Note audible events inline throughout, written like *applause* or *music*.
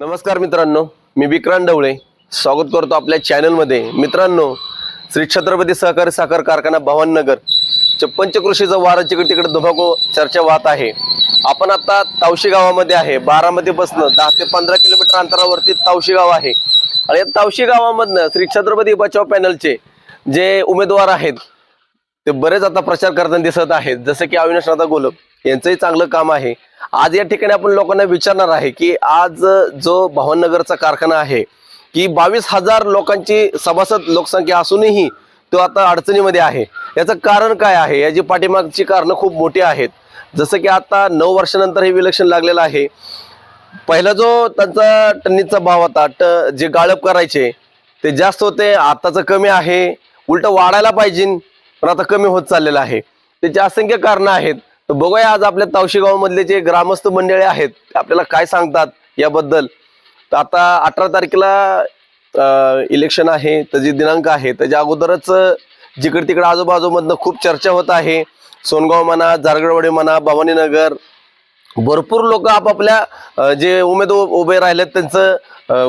नमस्कार मित्रांनो मी विक्रांत ढवळे स्वागत करतो आपल्या चॅनलमध्ये. मित्रांनो श्री छत्रपती सहकारी साखर कारखाना भवाननगर चे पंचकृषीचा वारा जिकडे तिकडे धुमाको चर्चा वाहत आहे. आपण आता तावशी गावामध्ये आहे. बारामतीपासून दहा ते पंधरा किलोमीटर अंतरावरती तावशी गाव आहे. आणि या तावशी गावामधनं श्री छत्रपती बचाव पॅनलचे जे उमेदवार आहेत ते बरेच आता प्रचार करताना दिसत आहेत. जसं की अविनाश राधा गोलप यांचंही चांगलं काम आहे. आज या ठिकाणी आपण लोकांना विचारणार आहे की आज जो भवननगरचा कारखाना आहे की बावीस हजार लोकांची सभासद लोकसंख्या असूनही तो आता अडचणीमध्ये आहे. याचं कारण काय आहे? याची पाठीमागची कारणं खूप मोठी आहेत. जसं की आता नऊ वर्षानंतर हे विलक्षण लागलेलं आहे. पहिला जो त्यांचा टन्नीचा भाव होता ट जे गाळप करायचे ते जास्त होते आताचं कमी आहे. उलट वाढायला पाहिजे. पण आता कमी होत चाललेलं आहे. त्याची असंख्य कारणं आहेत तर बघूया आज आपल्या तावशी गावामधले जे ग्रामस्थ मंडळी आहेत ते आपल्याला काय सांगतात याबद्दल. तर आता अठरा तारखेला इलेक्शन आहे त्याची दिनांक आहे त्याच्या अगोदरच जिकडे तिकडे आजूबाजूमधनं खूप चर्चा होत आहे. सोनगाव म्हणा जारगडवाडी म्हणा भवानीनगर भरपूर लोक आपापल्या जे उमेदवार उभे राहिलेत त्यांचं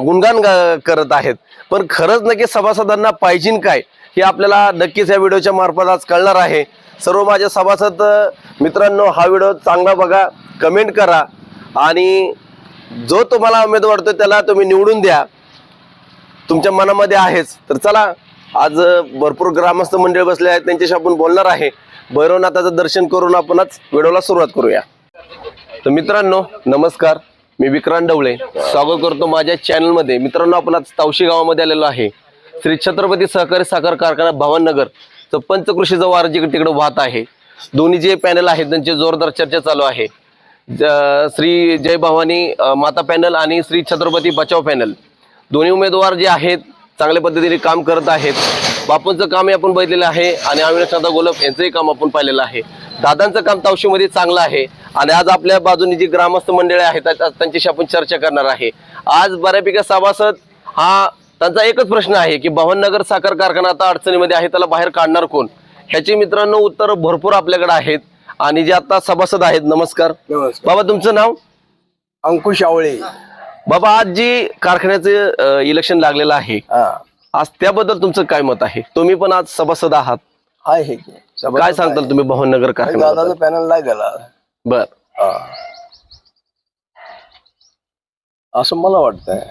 गुणगान करत आहेत. पण खरंच नक्की सभासदांना पाहिजे काय? हे आपल्याला नक्कीच या व्हिडिओच्या मार्फत आज कळणार आहे. सर्व माझे सभासद मित्रांनो हा व्हिडिओ चांगला बघा कमेंट करा आणि जो तुम्हाला उमेदवार वाटतो त्याला तुम्ही निवडून द्या. तुमच्या मनामध्ये आहेच. तर चला आज भरपूर ग्रामस्थ मंडळ बसले आहेत त्यांच्याशी आपण बोलणार आहे. भैरवनाथाचं दर्शन करून आपणच व्हिडिओला सुरुवात करूया. तर मित्रांनो नमस्कार. मी विक्रांत डवळे. स्वागत करतो माझ्या चॅनलमध्ये मित्रांनो आपण आज तावशी गावामध्ये आलेलो आहे. श्री छत्रपती सहकारी साखर कारखाना भवाननगर तर पंचकृषीचं वार जिकडे तिकडे वाहत आहे. दोन्ही जे पॅनल आहेत त्यांची जोरदार चर्चा चालू आहे. ज- श्री जय भवानी माता पॅनल आणि श्री छत्रपती बचाव पॅनल दोन्ही उमेदवार जे आहेत चांगल्या पद्धतीने काम करत आहेत. बापूंचं कामही आपण बघितलेलं आहे आणि अविनाश दादा गोलप यांचंही काम आपण पाहिलेलं आहे. दादांचं काम तावशीमध्ये चांगलं आहे आणि आज आपल्या बाजूने जी ग्रामस्थ मंडळी आहेत त्या- त्यांच्याशी आपण चर्चा करणार आहे. आज बऱ्यापैकी सभासद हा त्यांचा एकच प्रश्न आहे की भवननगर साखर कारखाना आता अडचणीमध्ये आहे त्याला बाहेर काढणार कोण? ह्याची मित्रांनो उत्तर भरपूर आपल्याकडे आहेत आणि जे आता सभासद आहेत नमस्कार. नमस्कार. बाबा तुमचं नाव? अंकुश आवळे. बाबा आज जी कारखान्याचं इलेक्शन लागलेलं आहे हा. आज त्याबद्दल तुमचं काय मत आहे? तुम्ही पण आज सभासद आहात. आहे की. काय सांगताल. तुम्ही भवननगर दादाचा पॅनल लागला बर. हा. असं मला वाटतंय.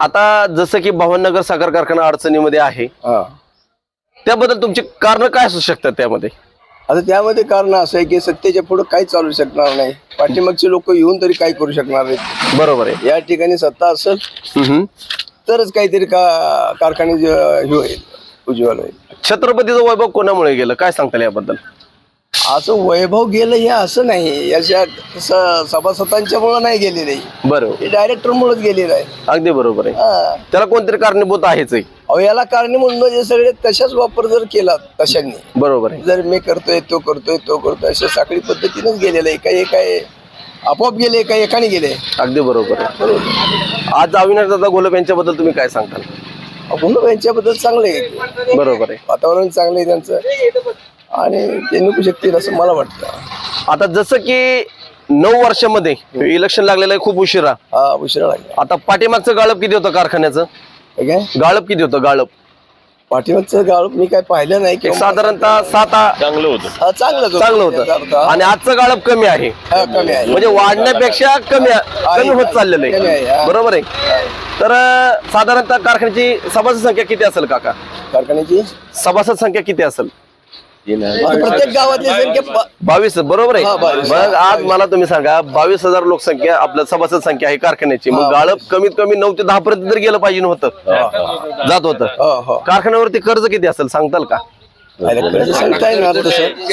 आता जसं की भवननगर साखर कारखाना अडचणीमध्ये आहे. हा. त्याबद्दल तुमची कारण काय असू शकतात त्यामध्ये? आता त्यामध्ये कारण असं आहे की सत्तेच्या पुढे काही चालू शकणार नाही. पाठीमागचे लोक येऊन तरी काय करू शकणार नाहीत बरोबर आहे. या ठिकाणी सत्ता असेल हम्म. तरच काहीतरी का कारखाने जे हे होईल उज्ज्वल होईल. छत्रपतीचं वैभव कोणामुळे गेलं? काय सांगताल याबद्दल? असं वैभव गेलं हे असं नाही. याच्या स- सभासदांच्या मुळे नाही गेलेलं आहे बरोबर. हे डायरेक्टर मुळेच गेलेलं आहे. अगदी बरोबर आहे. हा. त्याला कोणतरी कारणीभूत आहेच आहे अहो याला कारणीभूत म्हणजे सगळे तशाच वापर जर केला तशांनी. बरोबर आहे. जर मी करतोय तो करतोय तो करतोय अशा साखळी पद्धतीनेच गेलेलं आहे. काही काय आपोआप गेले काही एकाने गेले. अगदी बरोबर आहे. बरोबर आज अविनाश दादा गोलप यांच्याबद्दल तुम्ही काय सांगताल? पुन्हा यांच्याबद्दल चांगलं आहे. बरोबर आहे. वातावरण चांगलं आहे त्यांचं. आणि ते निघू शकतील असं मला वाटतं. आता जसं की नऊ वर्षामध्ये इलेक्शन लागलेलं आहे खूप उशिरा. हा उशिरा लागला. आता पाठीमागचं गाळप किती होतं कारखान्याचं? काय? गाळप किती होतं गाळप? पाठीमागचं गाळ मी काय पाहिलं नाही एक किंवा साधारणतः सात आ- चांगलं होतं. हा, चांगलंच होतं. चांगलं याचा अर्थ होतं. हा. आणि आजचं गाळप कमी आहे. हा, कमी आहे. म्हणजे वाढण्यापेक्षा कमी कमी होत चाललेलं कमी आहे, आहे. बरोबर आहे. तर अं, साधारणतः कारखान्याची सभासद संख्या किती असेल काका? कारखान्याची? सभासद संख्या किती असेल? प्रत्येक गावातली संख्या बावीस बरोबर हा, आहे. मग आज मला तुम्ही सांगा बावीस हजार लोकसंख्या आपल्या सभासद संख्या आहे कारखान्याची. मग गाळप कमीत कमी नऊ ते दहा पर्यंत तर गेलं पाहिजे होतं जात होतं. कारखान्यावरती कर्ज किती असेल सांगताल का?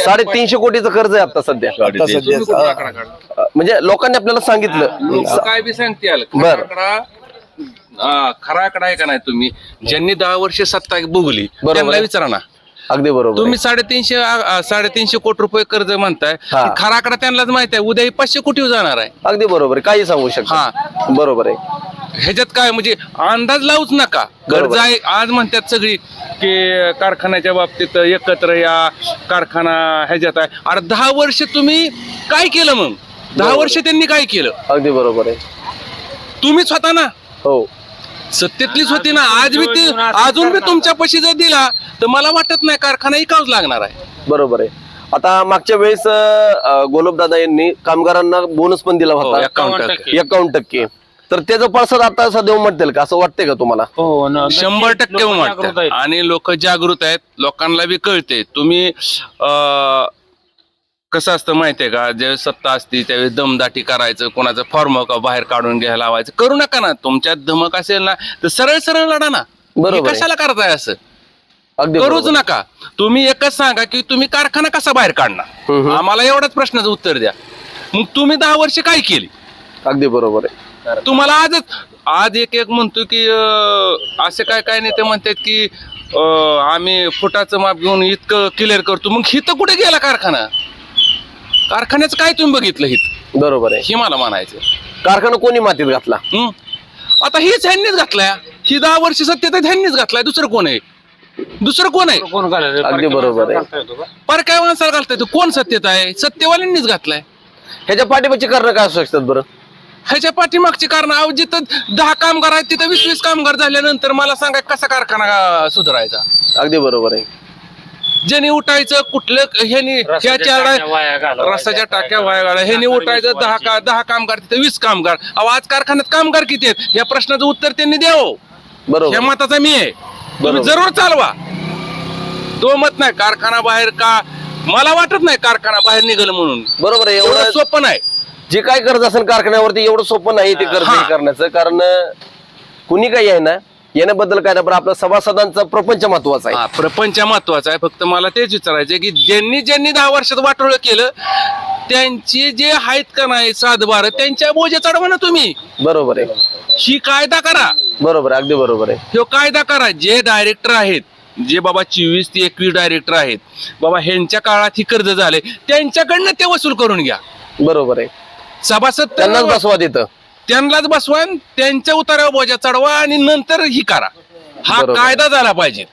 साडेतीनशे कोटीचं कर्ज आहे आता सध्या. म्हणजे लोकांनी आपल्याला सांगितलं. काय बी सांगते आलं बर. खरा आकडा आहे का नाही तुम्ही? ज्यांनी दहा वर्ष सत्ता भोगली बरोबर त्यांना. विचारा ना. अगदी बरोबर. तुम्ही. साडेतीनशे आ, आ, साडेतीनशे कोटी रुपये कर्ज म्हणताय. हा. खरा आकडा त्यांनाच माहीत आहे. उद्या हे पाचशे कोटी जाणार आहे. अगदी बरोबर आहे. काही सांगू शकता. हा. बरोबर आहे. ह्याच्यात काय म्हणजे अंदाज लावूच नका. बरोबर. कर्ज आहे आज म्हणतात सगळी की कारखान्याच्या बाबतीत एकत्र या कारखाना ह्याच्यात आहे. अरे दहा वर्ष तुम्ही काय केलं मग? दहा बरोबर. वर्ष त्यांनी काय केलं? अगदी बरोबर आहे. तुम्हीच होता ना? हो. सत्तेतलीच होती ना. आज बी ती अजून बी तुमच्या पशी जर दिला तर मला वाटत नाही कारखाना इकावच लागणार आहे. बरोबर आहे. आता मागच्या वेळेस गोलबदादा यांनी कामगारांना बोनस पण दिला हो, होता एकावन्न टक्के. एकावन्न टक्के. तर त्याचं पडसाद आता सध्या उमटतील का? असं वाटतंय का तुम्हाला? हो न- शंभर नक्कीच टक्के लोकं उमटतात. जागृत आहेत. आणि लोक जागृत आहेत. लोकांना बी कळते तुम्ही अं, कसं असतं माहितीये का? जे सत्ता असती त्यावेळेस दमदाटी करायचं कोणाचं फॉर्म का बाहेर काढून घ्यायला लावायचं करू नका ना. तुमच्यात धमक असेल ना तर सरळ सरळ लढा ना. बरोबर हे आहे. कशाला करताय असं? अगदी करूच बरोबर. नका. तुम्ही एकच सांगा की तुम्ही कारखाना कसा बाहेर काढणार. आम्हाला एवढाच प्रश्नाचं उत्तर द्या. मग तुम्ही दहा वर्ष काय केली? अगदी बरोबर आहे. तुम्हाला आजच आज एक एक म्हणतो की अं, असे काय काय नेते म्हणतात की अं, आम्ही फुटाचं माप घेऊन इतकं क्लिअर करतो. मग हिथं कुठे गेला कारखाना? कारखान्याचं काय तुम्ही बघितलं हित? बरोबर आहे. हे मला म्हणायचं कारखाना कोणी मातीत घातला? हं? आता हीच ह्यांनीच घातलाय. ही दहा वर्ष सत्तेत आहेत ह्यांनीच घातलाय. दुसरं कोण आहे? दुसरं कोण आहे? कोण घालायचं? अगदी बरोबर आहे. घालता येतो का? पर काय माणसाला घालताय तो कोण सत्तेत आहे? सत्तेवाल्यांनीच घातलाय. ह्याच्या पाठीमागची कारण काय असू शकतात बरं? ह्याच्या पाठीमागची कारण अहो जिथं दहा कामगार आहेत तिथं वीस वीस कामगार झाल्यानंतर मला सांगा कसा कारखाना अं, सुधारायचा? अगदी बरोबर आहे. ज्याने उठायचं कुठलं ह्यानी ह्या रस्त्याच्या चार टाक्या वाया घालवायच्या. रस्त्याच्या टाक्या वाया गाड्या ह्यानी उठायचं दहा का दहा कामगार तिथे वीस कामगार. अहो आज कारखान्यात कामगार किती आहेत? या प्रश्नाचं उत्तर त्यांनी द्यावं. बरोबर. ह्या आहे. मताचा मी आहे. तुम्ही. जरूर चालवा. तो मत नाही कारखाना बाहेर का? मला वाटत नाही कारखाना बाहेर निघाल म्हणून. बरोबर आहे एवढं सोपं नाही. जे काय कर्ज असेल कारखान्यावरती एवढं सोपं नाही ते कर्ज. हे करण्याचं कारण कुणी काही आहे ना येण्याबद्दल काय नाही पण आपल्या सभासदांचा प्रपंच महत्त्वाचा आहे. हा प्रपंच महत्त्वाचा आहे. फक्त मला तेच विचारायचं की ज्यांनी ज्यांनी दहा वर्षात वाटोळ केलं त्यांचे जे आहेत का नाही सातबार त्यांच्या बोजा चढवा ना तुम्ही. बरोबर आहे. ही कायदा करा. बरोबर आहे अगदी बरोबर आहे. ह्यो कायदा करा. जे डायरेक्टर आहेत जे बाबा चोवीस ते एकवीस डायरेक्टर आहेत बाबा ह्यांच्या काळात ही कर्ज झाले त्यांच्याकडनं ते वसूल करून घ्या. बरोबर आहे. सभासद त्यांनाच बसवा तिथं. त्यांनाच बसवा त्यांच्या उतारावर बोजा चढवा आणि नंतर ही करा. हा बरोबर. कायदा झाला पाहिजे.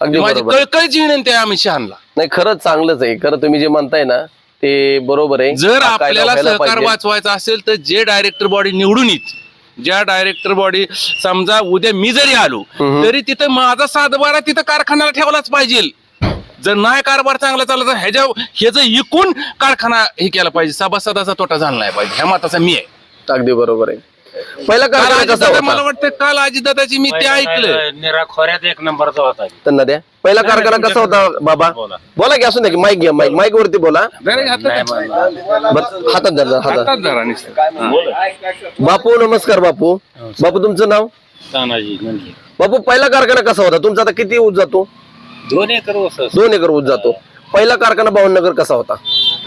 अगदी माझी बरोबर. कळकळीची विनंती आहे अमित शहानला नाही खरंच चांगलंच आहे. खरं तुम्ही जे म्हणताय ना ते बरोबर आहे. जर हा कायदा आपल्याला व्हायला सहकार पाहिजे. वाचवायचा असेल तर जे डायरेक्टर बॉडी निवडून येत ज्या डायरेक्टर बॉडी समजा उद्या मी जरी आलो हम्म. तरी तिथं माझा सातबारा तिथं कारखान्याला ठेवलाच पाहिजे. जर नाही कारभार चांगला चालला तर ह्याच्या ह्याचं इकून कारखाना हे केला पाहिजे. सभासदाचा तोटा झाला नाही पाहिजे. ह्या मताचा मी आहे. अगदी बरोबर आहे. पहिला कारखाना कसा अजितदादा मला होता वाटतं काल अजितदादाची मी ते ऐकलं. पहिला निरा खोऱ्यात एक नंबरचा होता त्यांना द्या. पहिला कारखाना कसा होता बाबा? बोला. बोला की असू द्या की माईक घ्या माईक माईक वरती बोला. हातात नाही धरा. म्हणला. बरं, हातात धरा हातात. हातात धरा नुसतं. बापू नमस्कार बापू. बापू तुमचं नाव? तानाजी म्हणजे. बापू पहिला कारखाना कसा होता? तुमचा आता किती ऊस जातो? दोन एकर ऊस. दोन एकर ऊस जातो. पहिला कारखाना भावनगर कसा होता?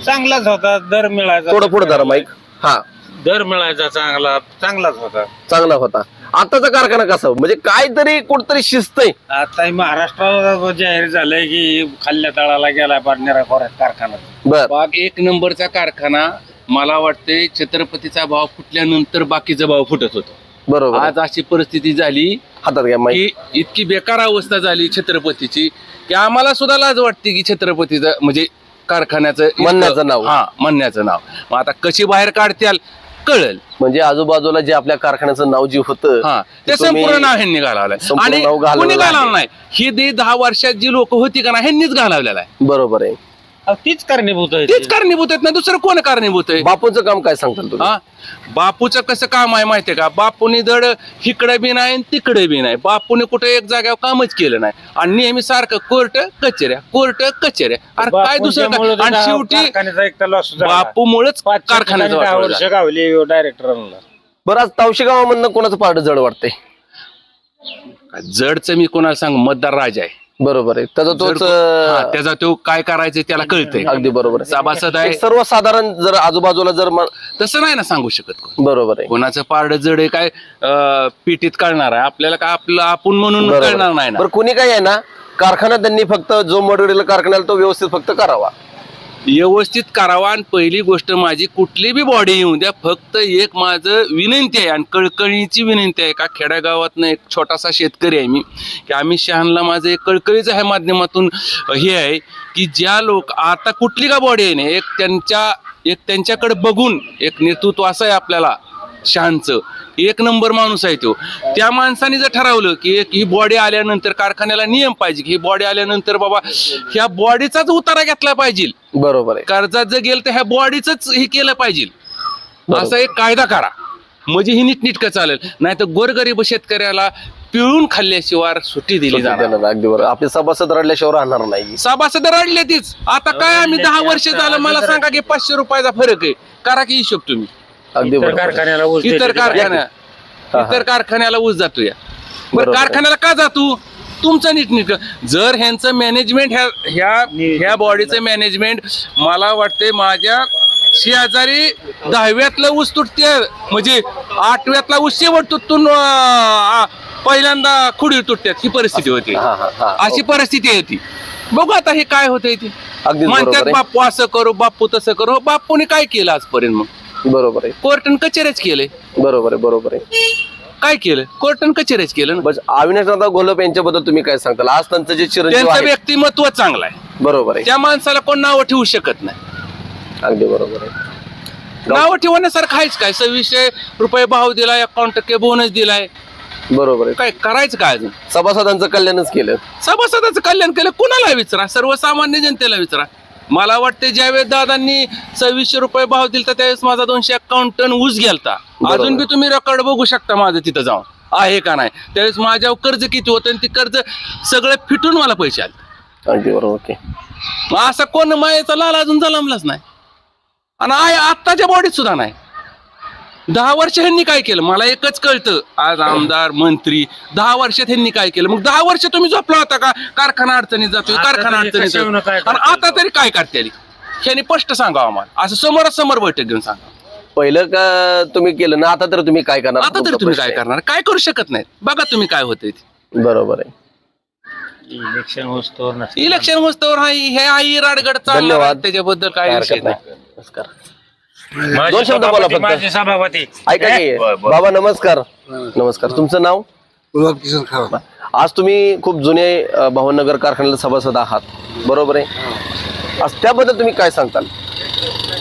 चांगलाच होता दर मिळायचा. थोडं पुढे धरा माईक हा. दर मिळायचा चांगला. चांगलाच होता. चांगला होता. आताचा कारखाना कसा? म्हणजे काहीतरी कुठतरी शिस्त आहे. आता हे महाराष्ट्रात जाहीर झालंय की खाल्ल्या तळाला गेला पार निरा खोऱ्यात कारखाना. बर. बाग एक नंबरचा कारखाना मला वाटते छत्रपतीचा भाव फुटल्यानंतर बाकीचा भाव फुटत होतो. बरोबर. आज अशी परिस्थिती झाली हातात घ्या की इतकी बेकार अवस्था झाली छत्रपतीची की आम्हाला सुद्धा लाज वाटते की छत्रपतीचं म्हणजे कारखान्याचं म्हणण्याचं नाव. हा म्हणण्याचं नाव. मग आता कशी बाहेर काढत्याल? कळल. म्हणजे आजूबाजूला जे आपल्या कारखान्याचं नाव जे होतं हा ते तुम्ही- संपूर्ण नाव ह्यांनी घालावलंय. संपूर्ण आणि नाव घालवलेलं कोणी घालावलं आहे. नाही? ही दे दहा वर्षात जी लोक होती का ना ह्यांनीच घालवलेला आहे. बरोबर आहे. अहो, तीच कारणीभूत आहे तेच कारणीभूत आहेत ना दुसरं कोण कारणीभूत आहे? बापूचं काम काय सांगताल तुम्ही? हा? बापूचं कसं काम आहे माहितीये का? बापूने धड इकडे बी नाही आणि तिकडे बी नाही. बापूने कुठे एक जागेवर कामच केलं नाही. आणि नेहमी सारखं कोर्ट कचेऱ्या कोर्ट कचेऱ्या. अरे काय दुसरं बापूंच्यामुळं काय? आणि शेवटी कारखान्याचा एक लॉस. बापूमुळेच कारखान्याचं ठिकाणी दहा वाटोळं वर्ष झालं. गावली डायरेक्टरांना बरं आज तावशी गावामधनं कोणाचं पारड जड वाटतंय? जडचं मी कोणाला सांग? मतदार राजा आहे. बरोबर आहे. त्याचा तोच हा, त्याचा तो काय करायचं त्याला कळतंय. अगदी बरोबर आहे. सभासद आहे. एक सर्वसाधारण जर आजूबाजूला जर म- तसं नाही ना सांगू शकत कोण. बरोबर आहे. कोणाचं पारड जड आहे काय अं, पिटीत कळणार आहे. आपल्याला काय आपलं आपण म्हणून बरोबर कळणार. नाही ना. बरं कुणी काय आहे ना कारखाना त्यांनी फक्त जो मटेरियल कारखान्याला तो व्यवस्थित फक्त करावा. व्यवस्थित करावा आणि पहिली गोष्ट माझी कुठली बी बॉडी येऊ द्या फक्त एक माझं विनंती आहे आणि कळकळीची विनंती आहे का खेड्यागावातनं एक छोटासा शेतकरी आहे मी की आम्ही शहानला माझं एक कळकळीचं ह्या माध्यमातून हे आहे की ज्या लोक आता कुठली का बॉडी आहे ना एक त्यांच्या एक त्यांच्याकडे बघून एक नेतृत्व असं आहे आपल्याला शहानचं एक नंबर माणूस आहे तो. त्या माणसाने जर ठरवलं की एक ही बॉडी आल्यानंतर कारखान्याला नियम पाहिजे की ही बॉडी आल्यानंतर बाबा ह्या बॉडीचाच उतारा घेतला पाहिजे. बरोबर आहे. कर्जात जर गेलं तर ह्या बॉडीच हे केलं पाहिजे. असा एक कायदा करा. म्हणजे ही नीटनीटकं चालेल. नाही तर गोरगरीब शेतकऱ्याला पिळून खाल्ल्याशिवाय सुट्टी दिली जाणार. अगदी बरोबर. आपले सभासद रडल्याशिवाय राहणार नाही. सभासद रडले तीच. आता काय आम्ही दहा वर्ष झालं? मला सांगा की पाचशे रुपयाचा फरक आहे. करा की हिशोब तुम्ही. अगदी इतर बरोबर. कारखान्याला ऊस इतर. कारखान्या हा. इतर कारखान्याला ऊस जातो या बरं बरोबर. कारखान्याला का जातो? तुमचं नीटनीट जर ह्यांचं मॅनेजमेंट ह्या ह्या ह्या बॉडीचं मॅनेजमेंट मला वाटते माझ्या शेजारी दहाव्यातलं ऊस तुटते म्हणजे आठव्यातला ऊस शेवट तुटून अं, पहिल्यांदा खुडी तुटतात ही परिस्थिती होती. हा हा हा. अशी परिस्थिती होती. बघू आता हे काय होतंय ते. अगदीच म्हणतात आहे. बापू असं करू बापू तसं करू. हो, बापूने काय केलं आजपर्यंत मग? बरोबर आहे. कोर्टन कचेऱ्याच केलंय बरोबर आहे बरोबर आहे. काय केलं? कोर्टन कचेऱ्याच केलं ना? बस अविनाशदादा घोलप यांच्याबद्दल तुम्ही काय सांगताल? आज त्यांचं जे चिरंजीव त्यांचं आहे व्यक्तिमत्व चांगलं आहे. बरोबर आहे. त्या माणसाला कोण नावं ठेवू शकत नाही. अगदी बरोबर आहे. नावं ठेवण्यासारखं आहेच काय? सव्वीसशे रुपये भाव दिलाय अकाउंट टक्के बोनस दिलाय. बरोबर आहे. काय करायचं काय अजून? सभासदांचं कल्याणच केलं. सभासदाचं कल्याण केलं कुणाला विचारा? सर्वसामान्य जनतेला विचारा. मला वाटते ज्यावेळेस दादांनी सव्वीसशे रुपये भाव दिलता त्यावेळेस माझा दोनशे अकाउंट टन ऊस गेलता. अजून बी तुम्ही रेकॉर्ड बघू शकता माझं तिथं जाऊन. आहे का नाही? त्यावेळेस माझ्यावर कर्ज किती होतं आणि ते कर्ज सगळं फिटून मला पैसे आले. अगदी बरोबर ओके. मग असा कोण मायेचा लाल अजून जलमलाच नाही. आणि आय आत्ताच्या बॉडीत सुद्धा नाही. दहा वर्ष ह्यांनी काय केलं? मला एकच कळतं. आज आमदार मंत्री दहा वर्षात ह्यांनी काय केलं? मग दहा वर्ष तुम्ही झोपला होता का? कारखाना अडचणीत जातोय आता कारखाना तरी अडचणीत कशावरून जातोय. काय आणि आता तरी काय करते ह्यांनी स्पष्ट सांगावं आम्हाला. असं समोरासमोर बैठक घेऊन सांगा. पहिलं का तुम्ही केलं? ना आता तर तुम्ही काय करणार? आता तरी तुमचा तुम्ही प्रश्न काय करणार? काय करू शकत नाही बघा तुम्ही काय होतंय ते. आहे. बरोबर आहे. इलेक्शन होस्तोवर नसतं. इलेक्शन होस्तवर हा हे आई राडगड धन्यवाद. त्याच्याबद्दल काय काय विषय हरकत नाही नाही. नमस्कार. दोन शब्द बोला फक्त. माझे सभापती. ऐका की. बाबा नमस्कार. नमस्कार. तुमचं नाव? गुलाब किशन खावा. आज तुम्ही खूप जुने अ, भावनगर कारखान्याला सभासद आहात. बरोबर आहे? आज त्याबद्दल तुम्ही काय सांगताल?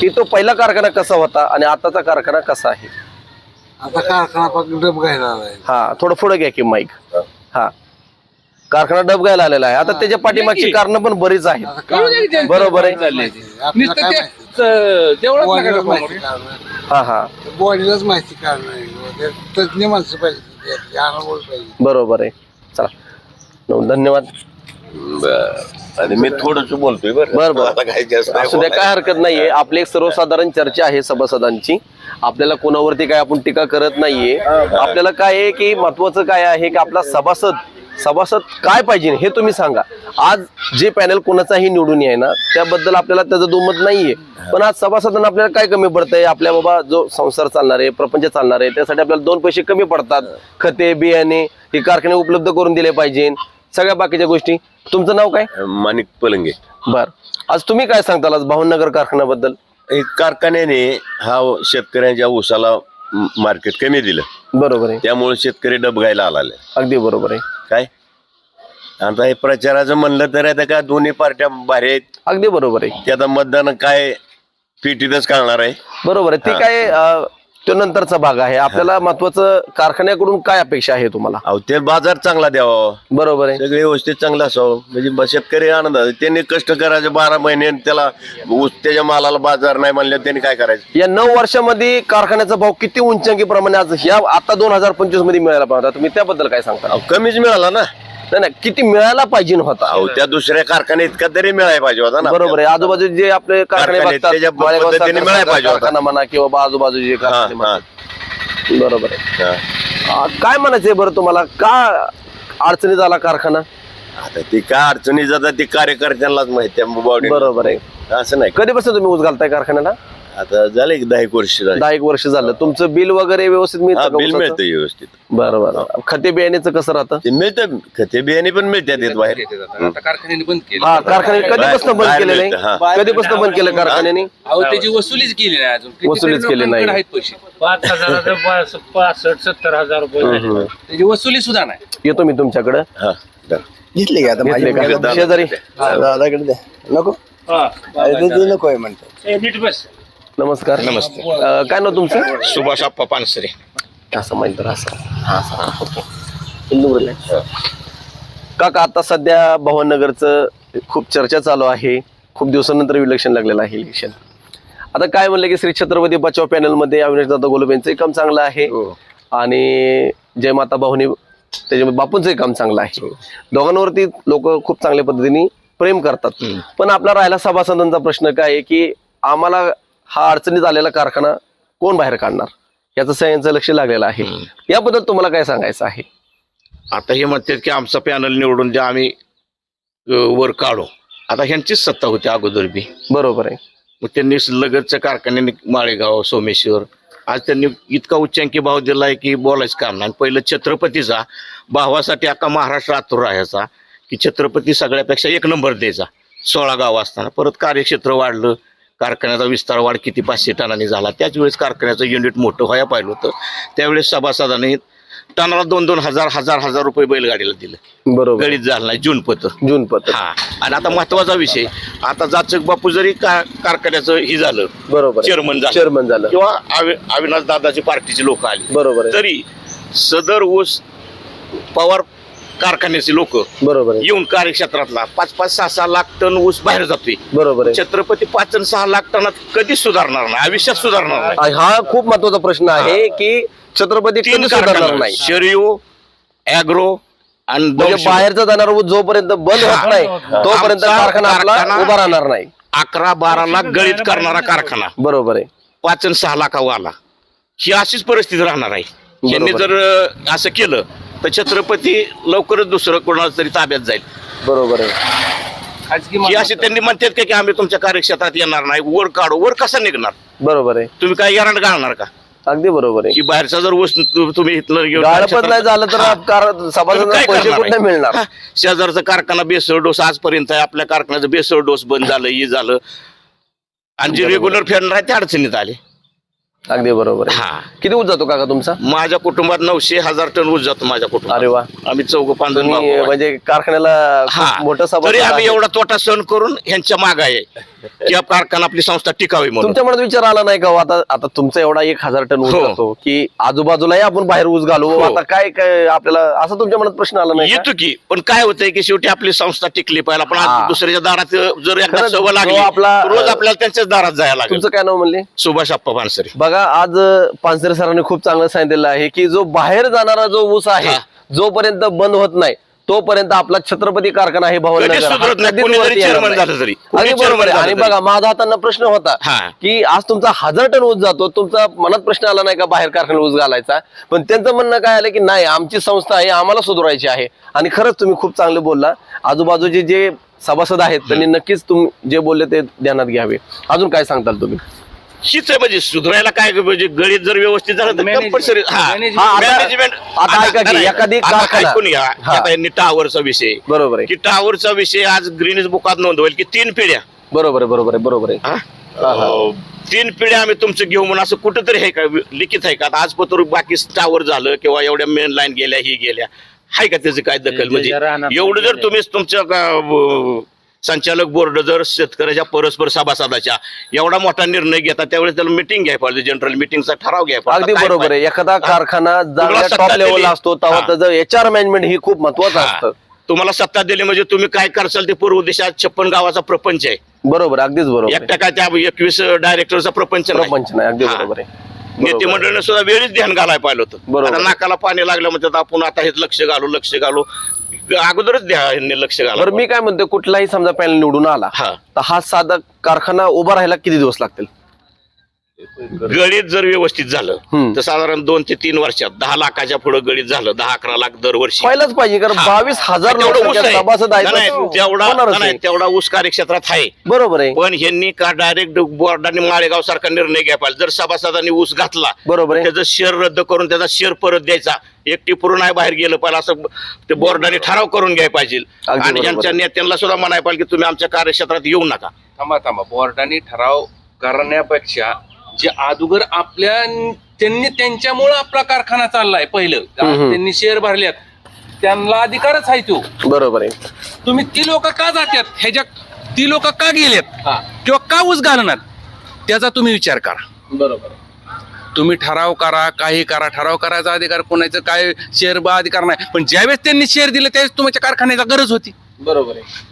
की तो पहिला कारखाना कसा होता आणि आताचा कारखाना कसा आहे? आता कारखाना पासून डब घ्यायला आलाय. हा थोडं पुढे घ्या की माईक हा. कारखाना डबगायला आलेला आहे. आता त्याच्या पाठीमागची कारण पण बरीच आहेत. बरोबर आहे. नुसतं ते, अं, देवळात नका का समोर? हा हा. बॉडीलाच माहिती काढणार तज्ञ माणसं पाहिजे अनुभव पाहिजे बरोबर आहे. चला. धन्यवाद. आणि मी थोडस बोलतोय बरं. बरं, बरं. आता काही जास्त नाही असू द्या काय हरकत नाहीये. आपली एक सर्वसाधारण चर्चा आहे सभासदांची. आपल्याला कोणावरती काय आपण टीका करत नाहीये. आपल्याला काय आहे की महत्वाचं काय आहे की आपला सभासद सभासद काय पाहिजे हे तुम्ही सांगा. आज जे पॅनल कोणाचाही निवडून आहे ना त्याबद्दल आपल्याला त्याचं दुमत नाहीये. पण आज सभासदांना आपल्याला काय कमी पडतंय? आपल्या बाबा जो संसार चालणार आहे प्रपंच चालणार आहे त्यासाठी आपल्याला दोन पैसे कमी पडतात. खते बियाणे हे कारखाने उपलब्ध करून दिले पाहिजे. सगळ्या बाकीच्या गोष्टी. तुमचं नाव काय? माणिक पलंगे. बर. आज तुम्ही काय सांगताल आज भावनगर कारखान्याबद्दल? हे कारखान्याने हा शेतकऱ्यांच्या ऊसाला मार्केट कमी दिलं. बरोबर आहे. त्यामुळे शेतकरी डबगायला आलाले. अगदी बरोबर आहे. काय? आता हे प्रचाराचं म्हणलं तर आता काय दोन्ही पार्ट्या भारी आहेत. अगदी बरोबर आहे. ते आता मतदान काय पिटीतच कळणार आहे. बरोबर आहे. ते काय अं, तो नंतरचा भाग आहे. आपल्याला महत्वाचं कारखान्याकडून काय अपेक्षा आहे तुम्हाला? अहो ते बाजार चांगला द्यावा. बरोबर आहे. सगळे व्यवस्थित चांगलं असावं. म्हणजे ब- शेतकरी आनंद त्यांनी कष्ट करायचे बारा महिने आणि त्याला ऊस त्याच्या मालाला बाजार नाही म्हणलं त्यांनी काय करायचं? या नऊ वर्षामध्ये कारखान्याचा भाव किती उंचांकी प्रमाणे आज ह्या आता दोन हजार पंचवीसमध्ये मिळायला पाहिजे तुम्ही त्याबद्दल काय सांगता? अहो कमीच मिळाला ना. नाही नाही किती मिळायला पाहिजे होता. अहो त्या दुसऱ्या कारखान्या इतका तरी मिळायला पाहिजे होता ना. बरोबर आहे. आजूबाजू जे आपले कारखाने कारखाने बघतात त्याच्या माळेगाव पद्धतीने साखर मिळायला पाहिजे होता. कारखाना म्हणा किंवा बा आजूबाजूचे जे हा, कारखाने हा, म्हणतात. बरोबर आहे. हा. काय म्हणायचंय बरं तुम्हाला? का अडचणीत आला कारखाना? आता ती काय अडचणी जातात ती कार्यकर्त्यांनाच माहिती आहे बॉडी बरोबर आहे. असं नाही. कधीपासून तुम्ही ऊस घालताय कारखान्याला? आता झालं एक दहा एक वर्ष झाली. दहा एक वर्ष झालं. तुमचं बिल वगैरे व्यवस्थित मिळतं बिल मिळतं? व्यवस्थित. बरं बरं. खते बियाण्याचं कसं राहतं? ते मिळतं खते बियाणे पण मिळतात बाहेर. आता कारखान्याने बंद केलं. हा कारखाने कधीपासून बंद बाहेर केलेलं मिळतं, आहे कधीपासून बंद केलं कारखान्याने? अहो त्याची वसुलीच केली नाही अजून. कितीतरी वसुलीच केली नाही. लोकांकडे आहेत पैसे. पाच हजाराचं *laughs* पाच पासष्ट सत्तर हजार रुपये झाले. त्याची वसुली सुद्धा नाही. येतो मी तुमच्याकडे. हा. घेतले का आता घेतले शेजारी. दादाकडे द्या नको? हा. अरे ते नको आहे म्हणतात ए, नीट बस. नमस्कार. नमस्ते. काय नाव तुमचं? सुभाष आप्पा पानसरे. असं माहिती तर असं. हा ओके इंदुपुरीला आहे. काका आता सध्या भवननगरचं खूप चर्चा चालू आहे. खूप दिवसानंतर इलेक्शन लागलेलं आहे इलेक्शन आता काय म्हणलं की श्री छत्रपती बचाव पॅनलमध्ये अविनाश दादा गोलप यांचंही काम चांगलं आहे. आणि जय माता भाऊनी त्याच्यामध्ये बापूंचंही काम चांगलं आहे. दोघांवरती लोक खूप चांगल्या पद्धतीने प्रेम करतात. पण आपला राहिला सभासदांचा प्रश्न काय आहे की आम्हाला हा अडचणीत आलेला कारखाना कोण बाहेर काढणार? याचं सगळ्यांचं लक्ष लागलेलं आहे. याबद्दल तुम्हाला काय सांगायचं आहे? आता हे म्हणतात की आमचा पॅनल निवडून द्या आम्ही वर काढू. आता ह्यांचीच सत्ता होती अगोदर बी. बरोबर आहे. मग त्यांनी लगतच्या कारखान्याने माळेगाव सोमेश्वर आज त्यांनी इतका उच्चांकी भाव दिलाय की बोलायचं काम नाही. आणि पहिलं छत्रपतीचा भावासाठी अख्खा महाराष्ट्र आतुर राहायचा की छत्रपती सगळ्यापेक्षा एक नंबर द्यायचा सोळा गाव असताना. परत कार्यक्षेत्र वाढलं कारखान्याचा विस्तार वाढ किती? पाचशे टनांनी झाला. त्याच वेळेस कारखान्याचं युनिट मोठं व्हायला पाहिलं होतं. त्यावेळेस सभासदांनी टनाला दोन दोन हजार हजार हजार रुपये बैलगाडीला दिलं. बरोबर. गळीत झालं नाही जून पत्र जून पत्र हा. आणि आता महत्त्वाचा विषय आता जाचक बापू जरी का- कारखान्याचं हे झालं बरोबर. चेअरमन झालं चेअरमन झालं. किंवा अवि- अविनाश दादाची पार्टीची लोक आली बरोबर आहे. तरी सदर ऊस पवार कारखान्याचे लोक बरोबर आहे. येऊन कार्यक्षेत्रातला पाच पाच सहा सहा लाख टन ऊस बाहेर जातोय. बरोबर आहे. छत्रपती पाच आणि सहा लाख टनात कधीच सुधारणार नाही आयुष्यात सुधारणार नाही. हा खूप महत्त्वाचा प्रश्न आहे की छत्रपती तीन कधी सुधारणार कारखाना नाही. शरीओ अॅग्रो आणि म्हणजे दौशो. बाहेरचा जाणार ऊस जोपर्यंत बंद होत नाही तोपर्यंत आमचा कारखाना आपला कारखाना- उभा राहणार नाही. अकरा बारा लाख गळीत करणारा कारखाना. बरोबर आहे. पाच आणि सहा लाखावाला ही अशीच परिस्थिती राहणार आहे. यांनी बरोबर. जर अं, असं केलं तर छत्रपती लवकरच दुसरं कोणाला तरी ताब्यात जाईल. बरोबर आहे. खाजगी ही अशी त्यांनी म्हणतात का की आम्ही तुमच्या कार्यक्षेत्रात येणार नाही. वर काढू. वर कसा निघणार? बरोबर आहे. तुम्ही काय येणार घालणार का? अगदी बरोबर आहे. की बाहेरचा जर ऊस तु- तुम्ही इथलं घेऊन नाही झालं तर हा. सभासदांना काय पैसे करणार कुठे आहे? मिळणार? हा, शेजारचा कारखाना बेसळ डोस आजपर्यंत आहे. आपल्या कारखान्याचं बेसळ डोस बंद झालं हे झालं. आणि जे रेग्युलर फेडणार आहे ते अडचणीत आले. अगदी बरोबर आहे. हा. किती ऊस जातो काका तुमचा? माझ्या कुटुंबात नऊशे हजार टन ऊस जातो माझ्या कुटुंबात. अरे वा. आम्ही चौघ पाच जण तुम्ही भाऊ आहे. म्हणजे कारखान्याला खूप हा. मोठं तरी सभासद आम्ही. एवढा तोटा सहन करून ह्यांच्या माग आहे. की हा कारखाना आपली संस्था टिकावी म्हणून. तुमच्या मनात विचार आला नाही का हो, आता आता तुमचा एवढा एक हजार टन ऊस हो. जातो की आजूबाजूलाही आपण बाहेर ऊस घालू? हो. आता काय काय आपल्याला असं तुमच्या मनात प्रश्न आला नाही का? येतो की. पण काय होतंय की शेवटी आपली संस्था टिकली पाहिजे. आपण हा. आज दुसऱ्याच्या दारात जर एकदा खरंच, सवय लागली जो आपला- रोज आपल्याला त्यांच्याच दारात जायला लागेल. तुमचं काय नाव म्हणले? सुभाष आप्पा बघा आज अ, पानसरे सरांनी खूप चांगलं सांगितलेलं आहे की जो बाहेर जाणारा जो ऊस आहे. जोपर्यंत बंद होत नाही तोपर्यंत आपला छत्रपती कारखाना आहे हा आहे. आणि. बघा माझा हातांना प्रश्न होता. की आज तुमचा हजार टन ऊस जातो तुमचा मनात प्रश्न आला नाही का बाहेर कारखाना ऊस घालायचा? पण त्यांचं म्हणणं काय आलं की नाही आमची संस्था आहे आम्हाला सुधारायची आहे. आणि खरंच तुम्ही खूप चांगलं बोलला. आजूबाजूचे जे सभासद आहेत त्यांनी नक्कीच तुम्ही जे बोलले ते ध्यानात घ्यावे. अजून काय सांगताल तुम्ही? हीच आहे म्हणजे सुधारायला काय म्हणजे गणित जर व्यवस्थित झालं तर Management. कंपल्सरी हा. Management. हा, मॅनेजमेंट आता ऐका की एखादी कारखाना- ऐकून घ्या. हा. आता यांनी टावरचा विषय. बरोबर आहे. की टावरचा विषय आज ग्रीनिज बुकात नोंदवेल की तीन पिढ्या. बरोबर आहे बरोबर आहे बरोबर आहे. हा? हा, हा. अं, तीन पिढ्या आम्ही तुमचं घेऊ म्हणून असं कुठंतरी आहे का लिखित आहे का? आता आज पत्र बाकी टावर झालं किंवा एवढ्या मेन लाईन गेल्या ही गेल्या. आहे का त्याची काय दखल? म्हणजे एवढं जर. तुम्ही तुमच्या संचालक बोर्ड जर शेतकऱ्याच्या परस्पर सभासदाच्या एवढा मोठा निर्णय घेता त्यावेळेस त्याला मिटिंग घ्यायला पाहिजे जनरल मिटिंगचा ठराव घ्यायला पाहिजे. अगदी बरोबर आहे एखादा कारखाना टॉप लेवलला. असतो तेव्हा हा. एच आर मॅनेजमेंट ही खूप महत्वाचं हा. असतं तुम्हाला सत्ता दिली म्हणजे तुम्ही काय करसाल ते पूर्व देशात छप्पन गावाचा प्रपंच आहे बरोबर अगदीच बरोबर. एकट्या काय त्या एकवीस डायरेक्टरचा प्रपंच प्रपंच नाही अगदी हा. बरोबर आहे नेते बरोबर आहे. मंडळीने सुद्धा वेळीच ध्यान घालायला पाहिलं होतं नाकाला पाणी लागलं म्हणजे आपण आता हेच लक्ष घालू लक्ष घालू अगोदरच ध्यान लक्ष घाला. बरं मी काय म्हणतो कुठलाही समजा पॅनल निवडून आला हा. तर हा साधा कारखाना उभा राहायला किती दिवस लागतील? गळीत जर व्यवस्थित झालं हम्म. तर साधारण दोन ते तीन वर्षात दहा लाखाच्या पुढे गळीत झालं दहा अकरा लाख दरवर्षी. पहिलाच पाहिजे कारण. बावीस हजार तेवढा तेवढा ऊस कार्यक्षेत्रात आहे. बरोबर आहे. पण ह्यांनी का डायरेक्ट बोर्डाने माळेगाव सारखा निर्णय घ्यायला पाहिजे. जर सभासदांनी ऊस घातला बरोबर आहे. त्याचं शेअर रद्द करून त्याचा शेअर परत द्यायचा एकटी पूर्ण आहे बाहेर गेलं पाहिजे असं ते बोर्डाने ठराव करून घ्यायला पाहिजे. आणि यांच्या. नेत्यांना सुद्धा म्हणायला पाहिजे की तुम्ही आमच्या कार्यक्षेत्रात येऊ नका. थांबा थांबा. बोर्डाने ठराव करण्यापेक्षा जे अगोदर आपल्या त्यांनी त्यांच्यामुळं आपला कारखाना चाललाय पहिलं. हम्म. त्यांनी शेअर भरल्यात. त्यांना अधिकारच आहे तो. बरोबर आहे. तुम्ही ती लोक का जात्यात? ह्याच्या ती लोक का गेलेत? हा. किंवा का ऊस घालणार त्याचा तुम्ही विचार करा. बरोबर. तुम्ही ठराव करा काही करा. ठराव करायचा अधिकार कोणाचं काय शेअर बा अधिकार नाही. पण ज्यावेळेस त्यांनी शेअर दिले त्यावेळेस तुमच्या कारखान्याचा गरज होती. बरोबर आहे.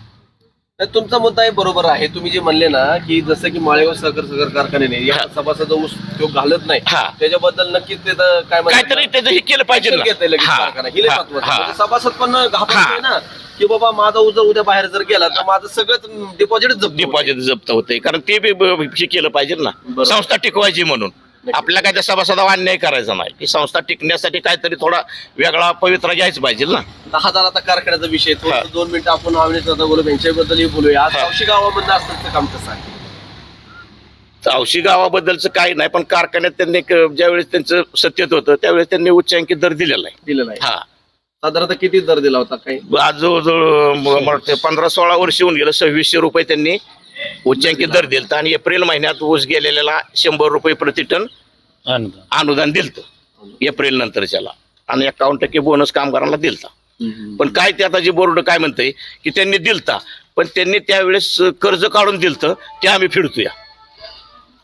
तुमचा मुद्दा हे बरोबर आहे. तुम्ही जे म्हणले ना की जसं की माळेगाव सहकार सहकार कारखान्याने या सभासद ऊस तो घालत नाही. त्याच्याबद्दल नक्कीच ते काय म्हणतात काहीतरी त्याचं हे केलं पाहिजे कारखाना. हे. म्हणजे सभासद पण घाबरत ना की बाबा माझा ऊस जर उद्या बाहेर जर गेला तर माझं सगळं डिपॉझिट डिपॉझिट जप्त होते. कारण ते केलं पाहिजे ना. संस्था टिकवायची म्हणून. आपल्या काय त्या सभासदावर अन्याय करायचा नाही. की संस्था टिकण्यासाठी काहीतरी थोडा वेगळा पवित्रा घ्यायच पाहिजे ना. दहा हजार आता कारखान्याचा विषय. थोडं दोन मिनिटं आपण अविनाश दादा बोलू यांच्याबद्दलही बोलूया. आज. औशी गावामधलं असतं काम कसं आहे? औशी गावाबद्दलचं काही नाही पण कारखान्यात त्यांनी ज्यावेळेस त्यांचं सत्यत होतं त्यावेळेस त्यांनी उच्चांकी दर दिलेला आहे. दिलेलं आहे. हा. साधारणतः किती दर दिला होता काही? आज जवळजवळ पंधरा सोळा वर्ष होऊन गेलं सव्वीसशे रुपये त्यांनी उच्चांकी दर दिलता आणि एप्रिल महिन्यात ऊस गेलेल्याला शंभर रुपये प्रति टन अनुदान. दिलतं. एप्रिल नंतरच्याला. आणि एकावन्न टक्के बोनस कामगारांना दिलता. पण काय ते आता जे बोर्ड काय म्हणतंय की त्यांनी दिलता. पण त्यांनी त्यावेळेस कर्ज काढून दिलतं ते आम्ही फिरतोया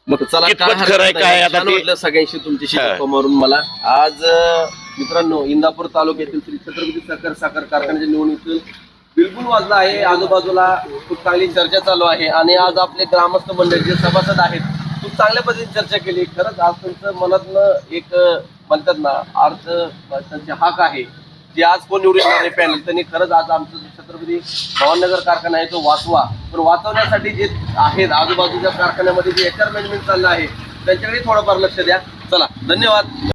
मग चला कितपत खरं आहे काय. आता ते सगळ्यांशी तुमच्याशी हा. गप्पा मारून मला. आज अं, मित्रांनो इंदापूर तालुक्यातील श्री छत्रपती साखर साखर कारखान्याच्या निवडणुकीतून बिलकुल वाजला आहे. आजूबाजूला खूप चांगली चर्चा चालू आहे. आणि आज आपले ग्रामस्थ मंडळ जे सभासद आहेत खूप चांगल्या पद्धतीने चर्चा केली. खरंच आज त्यांचं मनातनं एक म्हणतात ना अर्थ त्यांचे हाक आहे. जे आज कोण निवडून येणार आहे पॅनल त्यांनी खरंच आज आमचं छत्रपती भवाननगर कारखाना आहे तो वाचवा. पण वाचवण्यासाठी जे आहेत आजूबाजूच्या कारखान्यामध्ये जे एचआर मॅनेजमेंट चाललं आहे त्यांच्याकडे थोडंफार लक्ष द्या. चला धन्यवाद.